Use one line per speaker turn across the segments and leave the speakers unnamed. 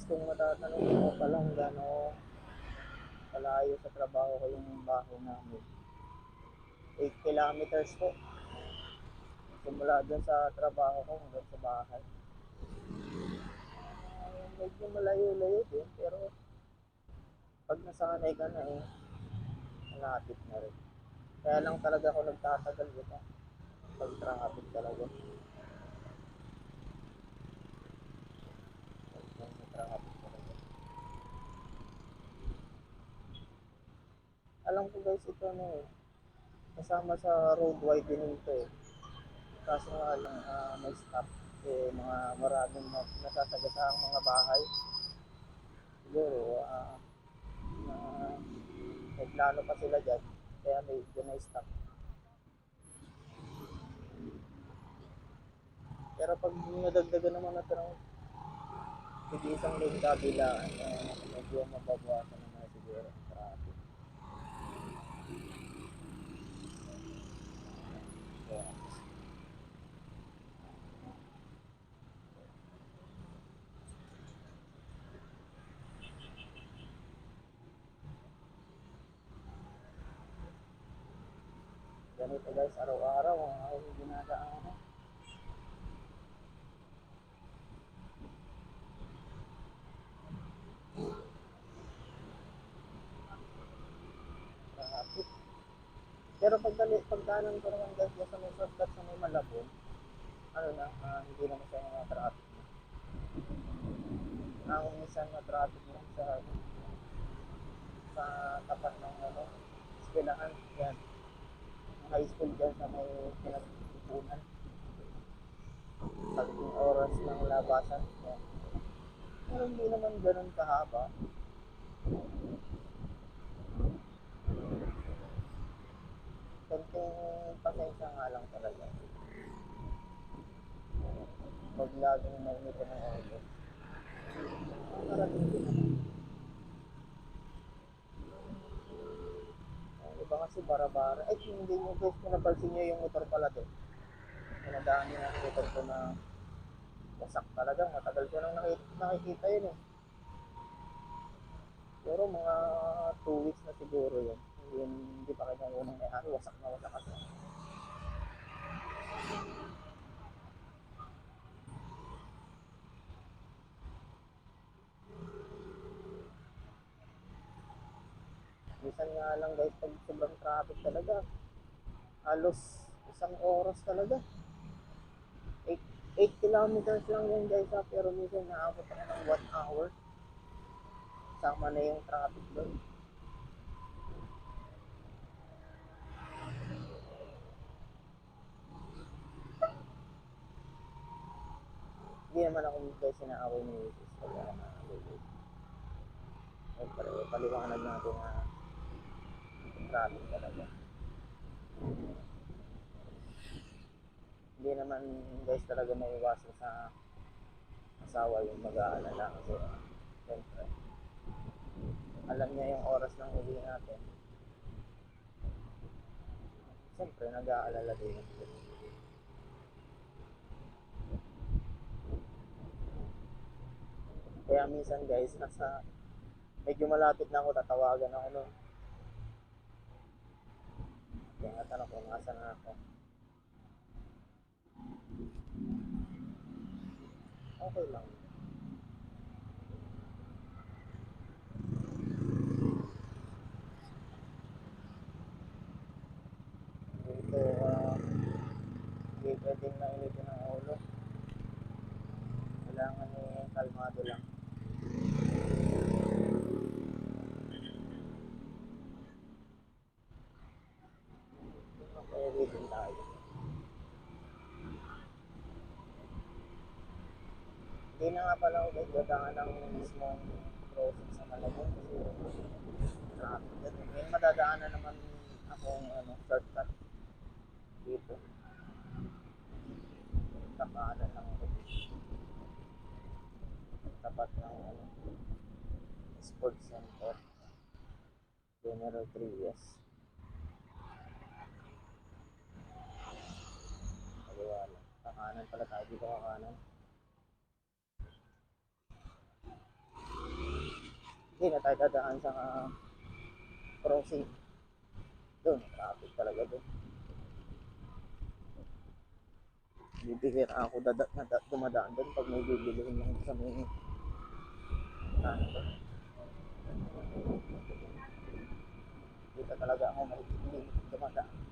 guys, kung matatanong mo pa lang gano'n kalayo sa trabaho ko yung bahay namin. 8 kilometers po. Simula dun sa trabaho ko hanggang sa bahay. Ah, medyo malayo-layo din, pero pag nasanay ka na eh, malapit na rin. Kaya lang talaga ako nagtatagal dito. Pag traffic talaga. Pag may traffic talaga. Alam ko guys, ito ano eh. Kasama sa road widening to eh. Kaso nga lang, ah, may stop. Eh, mga maraming na, nasasagasahang mga bahay. Siguro, ah, na may plano pa sila dyan. Kaya may, dyan may stop. Pero pag nadagdagan naman na ito ng hindi isang lane kabilaan, uh, medyo mababawasan naman siguro ganito guys, araw-araw ang aking ginagaanan. Pero pag dali, pagkanan ko naman guys, sa may shortcut sa may malabon, ano na, ah, hindi naman siya mga traffic. Ang minsan na traffic lang sa sa tapat ng ano, eskwelahan, yan. High school dyan sa may pinagpunan. Yung oras ng labasan, yan. Pero hindi naman ganun kahaba. Konting pasensya nga lang talaga. Pag laging mainit ka ng oil. Nakarating din naman. Ang kasi bara-bara. Kung hindi nyo guys, kung napansin nyo yung motor pala doon. Pinadaan nyo yung motor ko na wasak talaga. Matagal ko nang nakik- nakikita yun eh. Pero mga 2 weeks na siguro yun. Yung hindi pa kanyang unang may-ari, wasak na wasak kasi. Minsan nga lang guys, pag sobrang traffic talaga, halos isang oras talaga. 8, 8 kilometers lang yan guys ha, pero minsan naabot ako ng 1 hour. Sama na yung traffic doon. Hindi naman ako guys sinaaway ni Jesus. Kaya na, paliwanag natin na traffic talaga. Hindi naman guys talaga maiwasan sa asawa yung mag-aalala kasi siyempre alam niya yung oras ng uwi natin. Siyempre, nag-aalala din. Kaya minsan guys, nasa medyo malapit na ako, tatawagan ako nun. Kaya tanong kung nasa na ako. Okay lang. Dito, ah, hindi pwedeng mainitin ang ulo. Kailangan eh, kalmado lang. Pwede din tayo. Hindi na nga pala ako dadaan ng mismong crossing sa Malabon kasi traffic yan. May madadaanan naman akong ano, shortcut dito. Ako dito. Tapat ng ano, sports center. General Trias. Kaliwa lang. Kakanan pala tayo dito kakanan. Hindi na tayo dadaan sa ah, crossing. Doon, traffic talaga doon. Bibihira ako dada, nada, dumadaan doon pag may bibilihin lang sa may ano to. Dito talaga ako may dumadaan.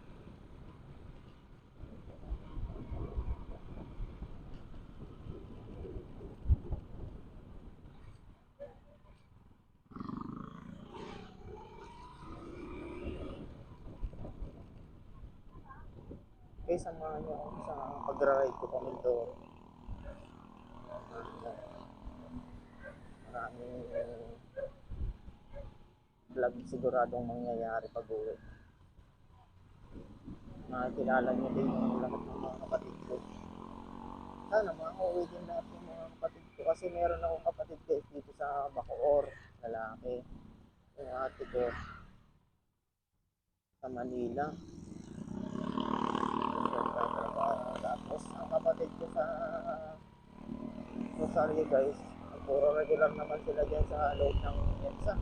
Kaya samahan niyo ako sa pag-ride ko kami doon. Maraming vlog siguradong mangyayari pag uwi. Makikilala niyo din yung lahat ng mga kapatid ko. Sana makauwi din lahat ng mga kapatid ko. Kasi meron akong kapatid guys dito sa Bacoor, lalaki. Yung ate ko sa Manila. Tapos ang kapatid ko sa Rosario guys, puro regular naman sila dyan sa loob ng EDSA.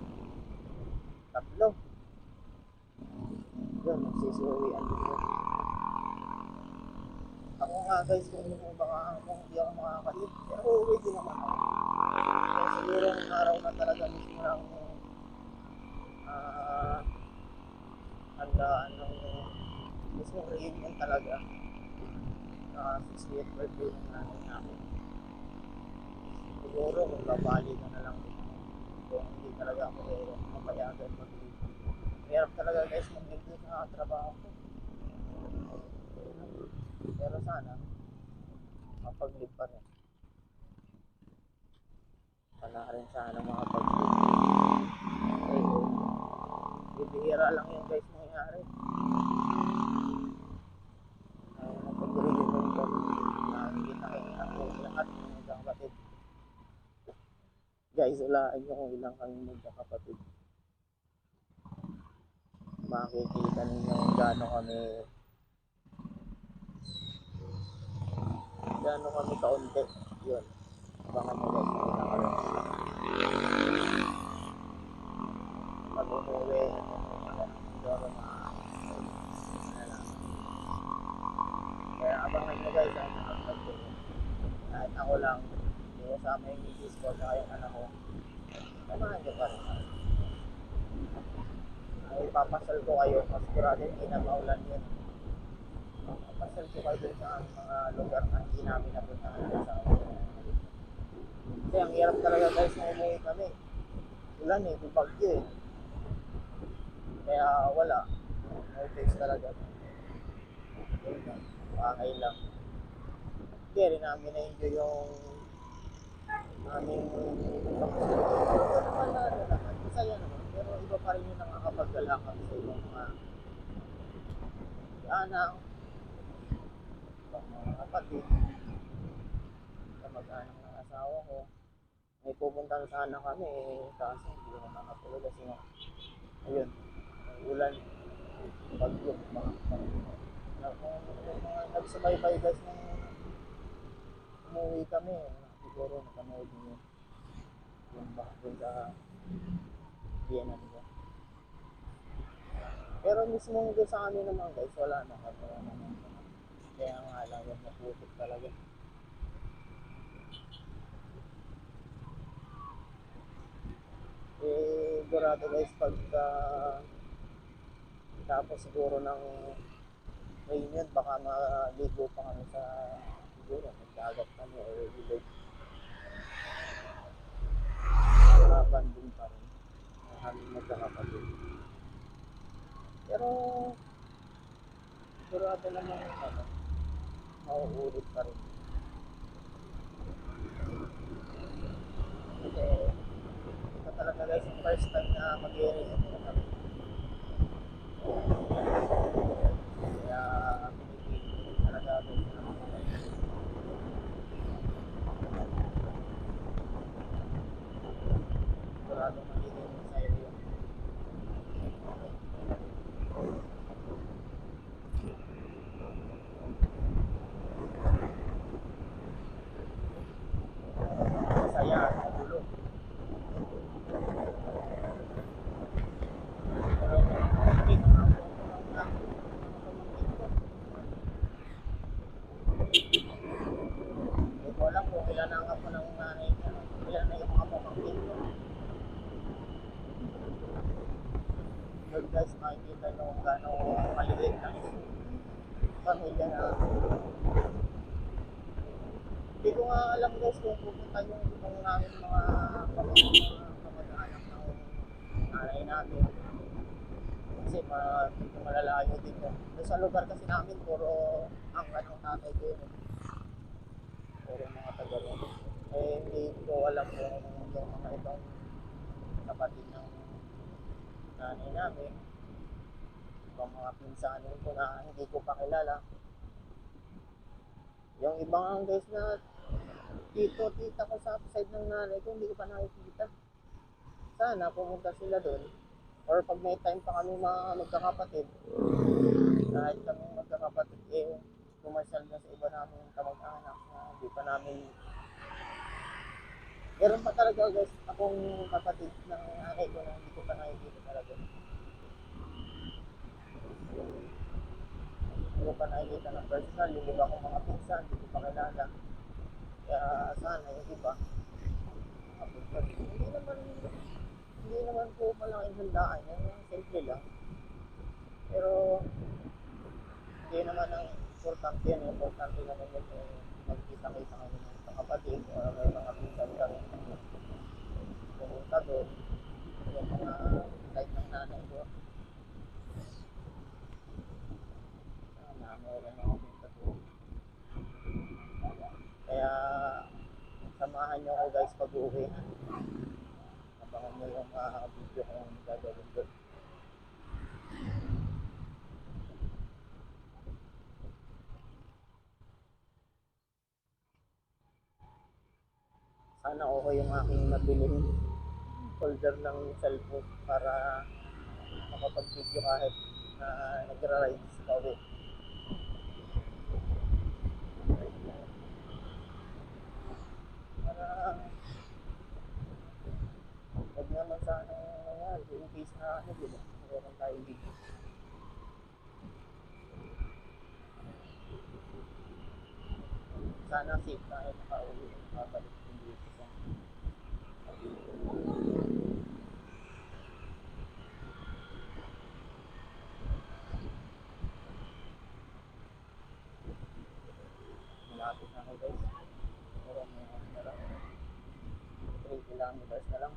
Tatlo. Yun, nagsisuwian dito. Ako nga guys, kung hindi baka kung hindi ako makakalit, pero uuwi din naman ako. Kaya siguro ang araw na talaga mismo lang ah handaan ng mismo reunion talaga uh, 60th birthday ng nanay namin. Siguro kung babali ka na lang. Kung hindi talaga ako eh, mapayagan mag-leave. Mahirap talaga guys mag-leave sa trabaho ko. Pero sana, mapag-leave pa rin. Sana rin sana makapag-leave. Eh, bibihira lang yun guys mangyari. Ay, napag-reunion ko. Guys, ulaan nyo kung ilang kami magkakapatid. Makikita ninyo kung gaano kami gaano kami kaunti. Yun. Abangan nyo at yung anak ko. Samahan nyo pa rin. Ay, papasal ko kayo. Masigurado hindi na maulan yun. Papasal ko kayo sa mga lugar na hindi namin napuntahan asawa ko. Kasi ang hirap talaga guys na umuwi kami. Ulan eh, bubagyo eh. Kaya wala. No face talaga. Yun lang. Pakay rin namin na-enjoy yung aming ano. Masaya naman. Pero iba pa rin yung sa ibang mga anak, ibang mga kapatid, sa mag-anak ng asawa ko. May pupuntahan sana kami eh, kaso hindi ko naman natuloy kasi nga, ayun, ulan, bagyo, mga na kung mga nagsubaybay guys nung umuwi kami, siguro nakanood niyo yung ba dun sa Vienna nila. Pero mismo doon sa amin naman guys, wala na kami naman. Kaya nga lang yung naputik talaga. Eh, sigurado guys, pagka tapos siguro ng reunion, baka maligo pa kami sa siguro, magkagat kami or ilog. Harapan din pa rin. Ang aming magkakapatid. Pero, sigurado naman ano, mauulit pa rin. Kasi, ito talaga guys, yung first time na mag-reunion kami. Kaya, pinipili talaga ako sa Sigurado magiging masaya yun. Masaya, magulo. Guys, makikita nyo kung gaano maliit ang pamilya na hindi ko nga alam guys kung pupunta yung ibang namin mga kamag-anak ng nanay namin. Kasi ma medyo malalayo. Doon sa lugar kasi namin, puro ang ng tatay ko yun. Puro mga taga ron. Eh, hindi ko alam kung yung mga ibang kapatid ng nanay namin, ibang mga pinsanin ko na hindi ko pa kilala. Yung ibang guys na tito, tita ko sa side ng nanay ko, hindi ko pa nakikita. Sana pumunta sila doon. Or pag may time pa kami mga magkakapatid, kahit kami magkakapatid, eh, pumasyal na sa iba namin kamag-anak na hindi pa namin Meron pa talaga guys, akong kapatid ng nanay ko na hindi ko pa nakikita talaga. Hindi ko pa nakikita ng personal, yung iba kong mga pinsan, hindi ko pa kilala. Kaya sana yung iba, makapunta din. Hindi naman, hindi naman po malaking handaan yan, yung simple lang. Pero, hindi naman ang importante yan, importante naman yun eh, magkita-kita kami ng kapatid o may mga pinsan kami pumunta doon yung mga side ng nanay ko sana meron ako punta doon kaya samahan nyo ako guys pag uwi abangan nyo yung mga video kong gagawin doon sana okay yung aking nabiling folder ng cellphone para makapag-video kahit na nagra-ride sa uwi. Para wag naman sana nangyari in case na ano, di ba? Meron tayong video. Sana safe tayo makauwi. Makabalik yung dito sa Malapit na ako guys. Pero may ano na lang. 3 kilometers na lang.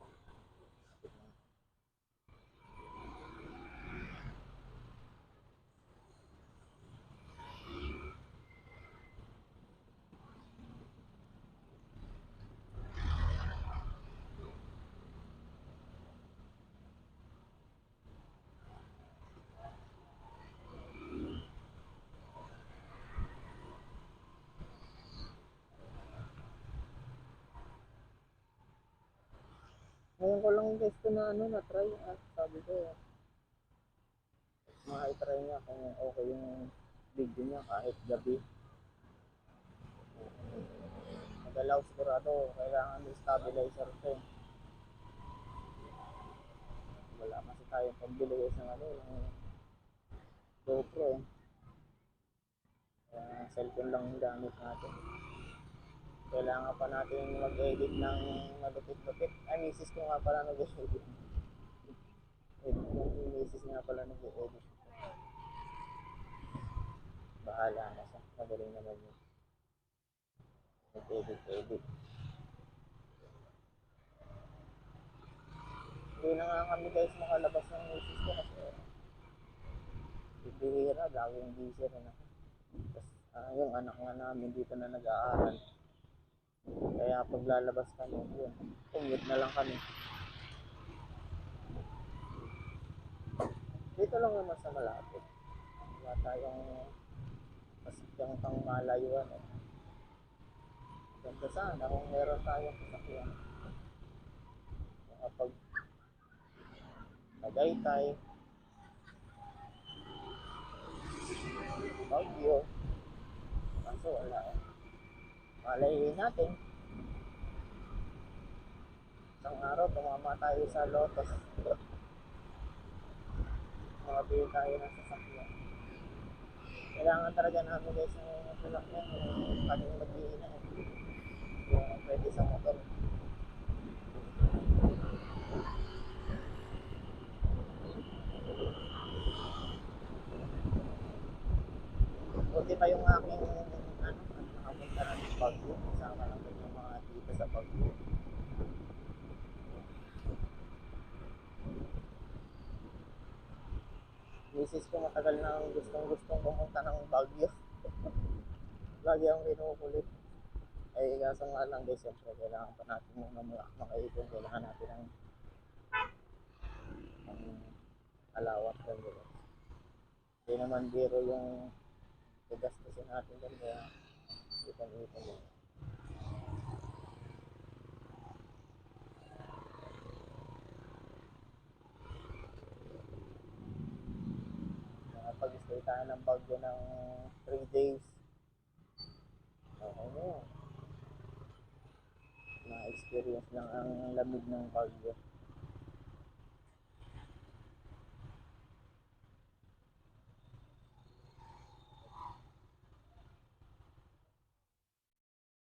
Malapit na. Ngayon ko lang guys ko na ano na try at sabi ko ma-try niya kung okay yung video niya kahit gabi. Magalaw sigurado kailangan may stabilizer to. eh. Wala kasi tayong pambili guys ng ano ng GoPro eh. Kaya cellphone lang yung gamit natin kailangan pa natin mag-edit ng malupit-lupit. Ay, misis ko nga pala nag-edit. Edit yung misis nga pala nag-edit. Bahala na siya. Magaling naman yun. Nag-edit, edit. Hindi na nga kami guys makalabas ng misis ko kasi bibihira, laging busy rin ako. Tapos ah, yung anak nga namin dito na nag-aaral. Kaya paglalabas kami, yun, commute na lang kami. Dito lang naman sa malapit. Wala tayong masakyang pang malayuan. Eh. Ganda sana kung meron tayong sasakyan. Kapag Tagaytay, Baguio, kaso wala eh. Malay natin. Isang araw, tumama tayo sa Lotus. Nakabili tayo ng sasakyan. Kailangan talaga namin guys ng tulak na kami magbili na. Yung pwede sa motor. Buti pa yung aking ano, nakapunta na ng bago. Misis ko matagal na gustong gustong pumunta ng Baguio. Lagi ang kinukulit. Eh, kaso nga lang guys, siyempre kailangan pa natin muna mga makaipon. Kailangan natin ng ang alawat doon diba? Hindi naman biro yung gagastos natin doon kaya ipon-ipon yun. Tayo ng bagyo ng 3 days. Okay. Na-experience lang ang lamig ng bagyo.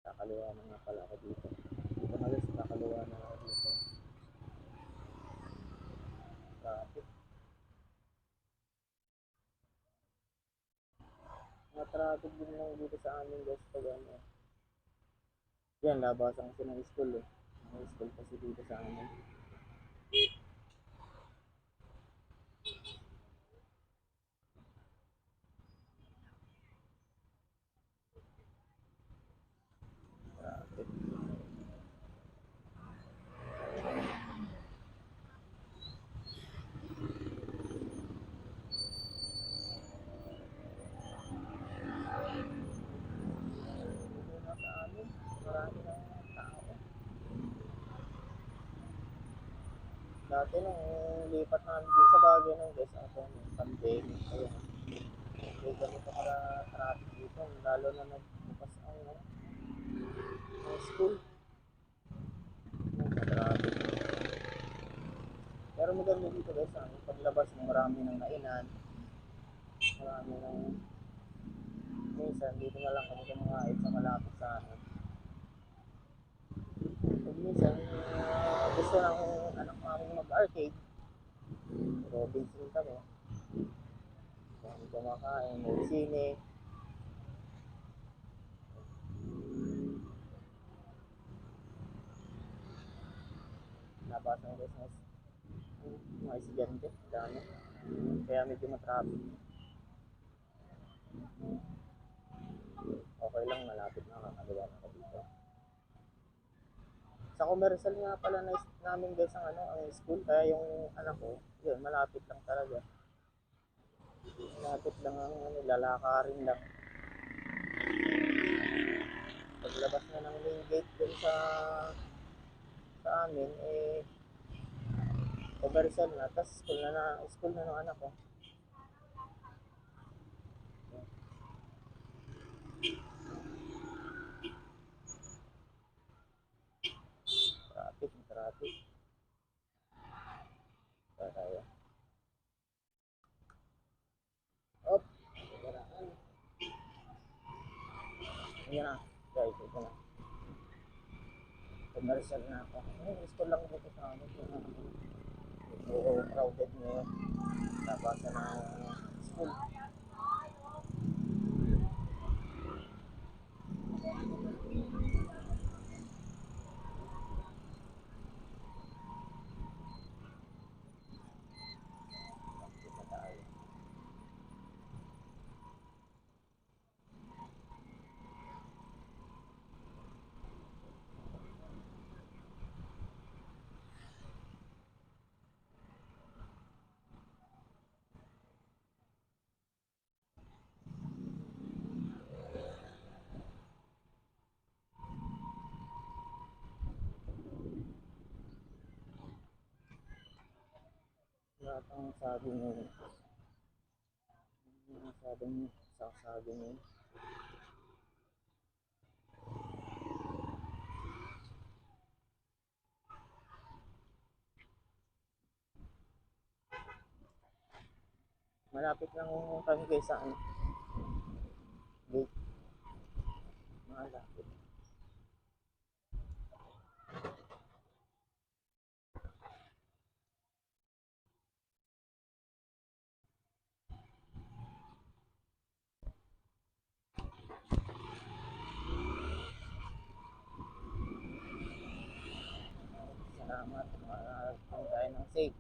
Kakaliwa na nga pala ako dito. Dito na guys, kakaliwa na ako dito. Traffic. Mga traffic din lang dito sa amin guys pag ano. Yan, labasan kasi ng school eh. May school kasi dito sa amin. Dati nung lipat namin dito sa bagay nung guys, ako nung pandemic, ayun. Hindi ganito para traffic dito, lalo na nagbukas ang ano, ang school. Yung traffic. Pero maganda dito guys, ang paglabas mo marami ng nainan, marami ng minsan dito na lang kami kumakain sa malapit sa amin. Minsan, gusto ng anak namin mag-arcade, Robinson kami. Kami kumakain, may sine. Nabasa ng business. Mga estudyante, dami. Kaya medyo matraffic. Okay lang, malapit na kakagawa na ako dito. Sa commercial nga pala na namin guys ang ano, ang school, kaya yung anak ko, yun, malapit lang talaga. Malapit lang ang ano, lalakarin lang. Paglabas na ng main gate dun sa sa amin, eh, commercial na, tapos school na na, school na ng anak ko. Traffic, traffic. Saan tayo? Op! Garaan. Ayan na. Guys, ito na. Commercial na ako. Ay, gusto lang dito sa amin. Oo, crowded ngayon. Nabasa na school. Lahat ang sabi mo. Ang sabi mo, sasabi mo. Malapit lang kami guys sa ano. Gate. Malapit. safe.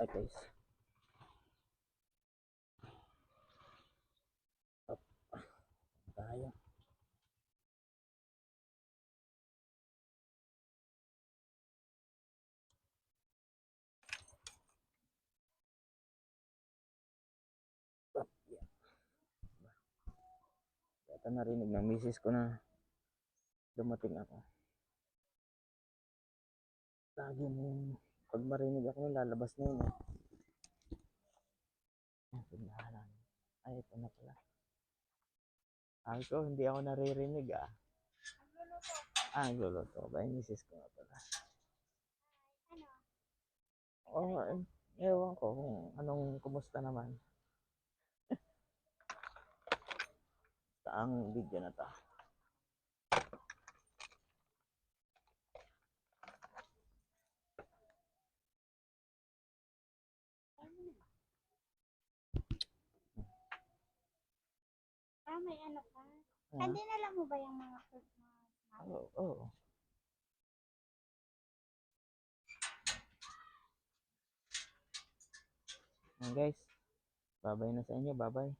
Ay, guys. Up. Tayo. Ito narinig ng misis ko na dumating ako. Lagi mo yung pag marinig ako lalabas na yun eh. Ayan, tindahanan. Ay, ito na pala. Sabi ko, hindi ako naririnig ah. Ah, nagluluto ba? Yung misis ko nga pala. Oo, eh, ewan ko kung anong kumusta naman. Sa ang video na to.
Ah, may ano pa.
Ah,
Hindi na lang mo ba yung mga fruit mo?
Oo, oo. Ayan, guys. Babay na sa inyo. Babay.